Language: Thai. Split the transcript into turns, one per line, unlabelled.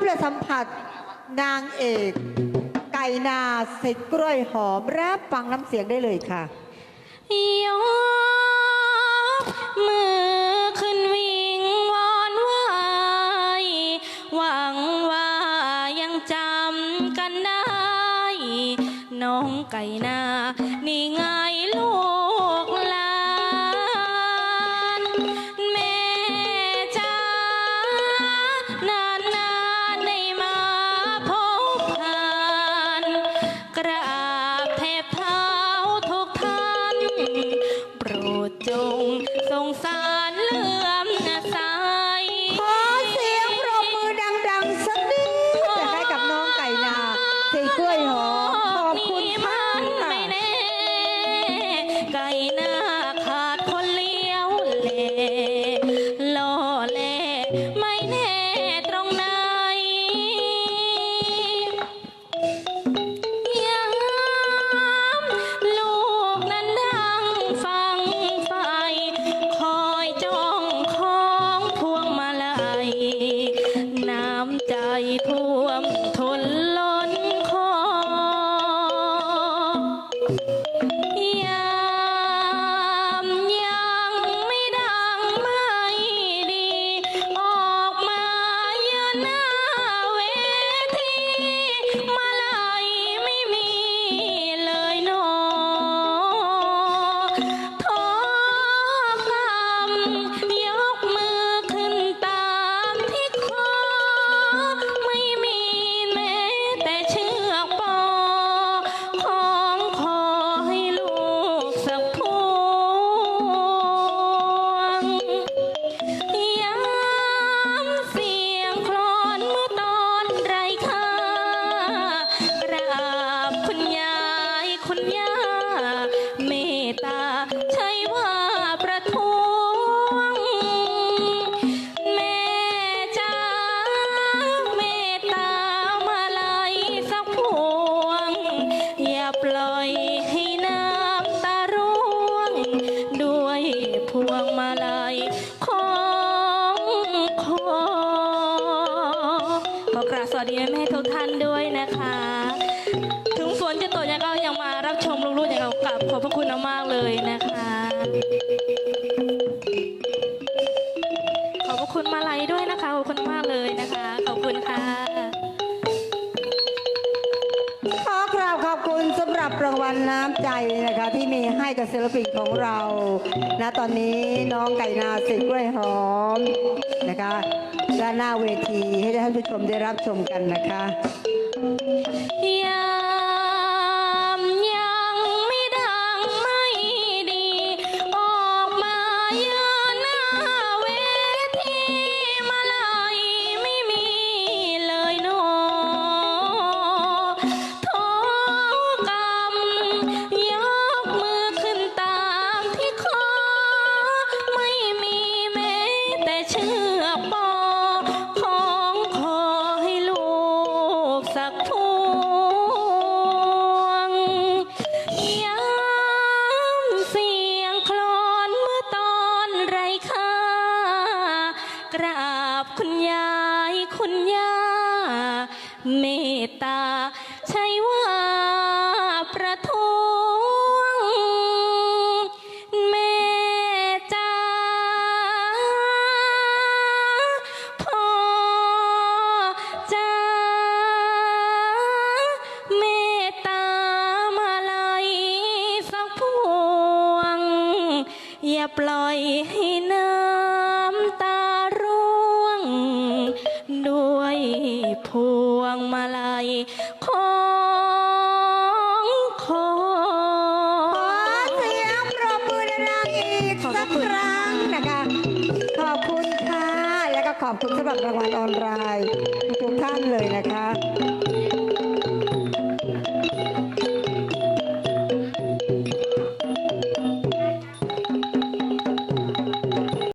เพื่อสัมผัส นางเอก ไก่นาใส่กล้วยหอมรับฟังน้ำเสียงได้เลยค่ะ
ยกมือขึ้นวิงวอนไหวหวังว่ายังจำกันได้ น้องไก่นานี่ไง ล่อ
ยให้น้ำ
ตาร่วง ด้วยพวงมาลัยของขอขอกราบสวัสดีแม่ทุกท่านด้วยนะคะ ถึงฝนจะตกยังก็ยังมารับชมลูกๆอย่างเรากลับขอบพระคุณมากๆเลยนะคะ คุณ
สำหรับรางวัลน้ำใจนะคะ ที่มีให้กับศิลปินของเราณตอนนี้น้องไก่นาสิกล้วยหอมนะคะด้านหน้าเวทีให้ท่านผู้ชมได้รับชมกันนะคะ
ย ยายคุณย่าเมตตาใช่ว่าประท้วงแม่จ้าพ่อจ้าเมตตามาลัยสักพวง อย่าปล่อยให้ พวงมาลัยของขอ
ขอเสียงปรบมือดังๆอีกสักครั้งนะคะ ขอบคุณค่ะ แล้วก็ขอบคุณสำหรับรางวัลออนไลน์ทุกท่านเลยนะคะ